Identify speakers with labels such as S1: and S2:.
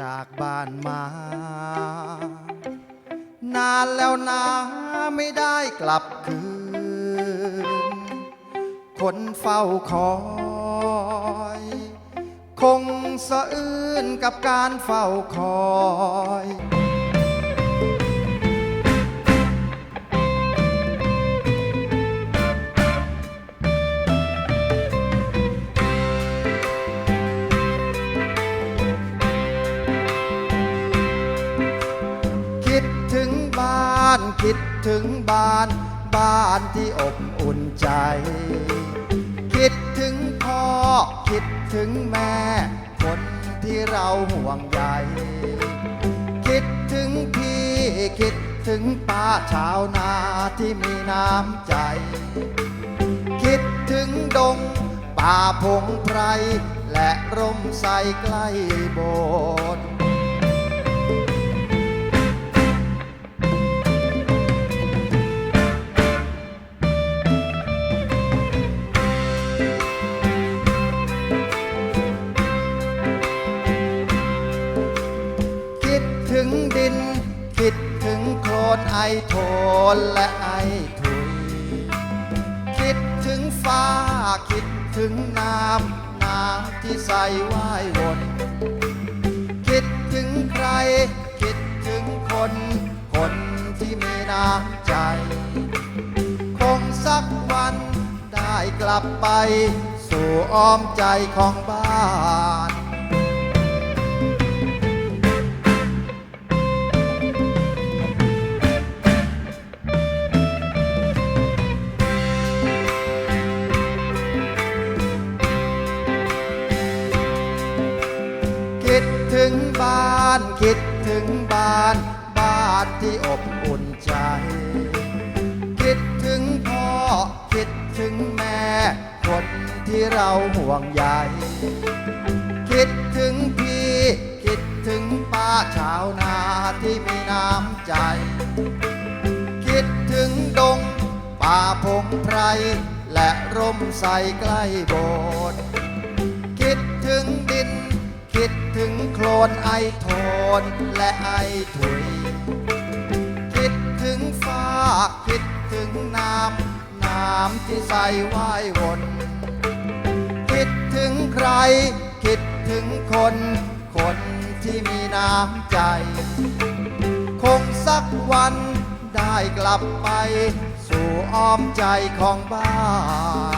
S1: จากบ้านมา นานแล้วนะไม่ได้กลับคืน คนเฝ้าคอย คงสะอื้นกับการเฝ้าคอย ถึงบ้านคิดถึงบ้าน บ้านที่อบอุ่นใจ คิดถึงพ่อคิดถึงแม่ คนที่เราห่วงใยคิดถึงพี่คิดถึงป้าชาวนาที่มีน้ำใจ คิดถึงดงป่าพงไพรและร่มใสใกล้โบส ถึงโคลนไอโทนและไอถุย คิดถึงฟ้าคิดถึงน้ำน้ำที่ใสว่ายวนคิดถึงใคร คิดถึงคน คนที่มีน้ำใจ คงสักวันได้กลับไป สู่อ้อมใจของบ้าน ถึงบ้านคิดถึงบ้าน บ้านที่อบอุ่นใจ คิดถึงพ่อคิดถึงแม่ คนที่เราห่วงใยคิดถึงพี่ คิดถึงป้าชาวนาที่มีน้ำใจ คิดถึงดงป่าพงไพร และร่มใสใกล้โบสถ์คิดถึง คิดถึงโคลนไอโทนและไอถุย คิดถึงฟ้า คิดถึงน้ำ น้ำที่ใสว่ายวน คิดถึงใคร คิดถึงคน คนที่มีน้ำใจ คงสักวันได้กลับไป สู่อ้อมใจของบ้าน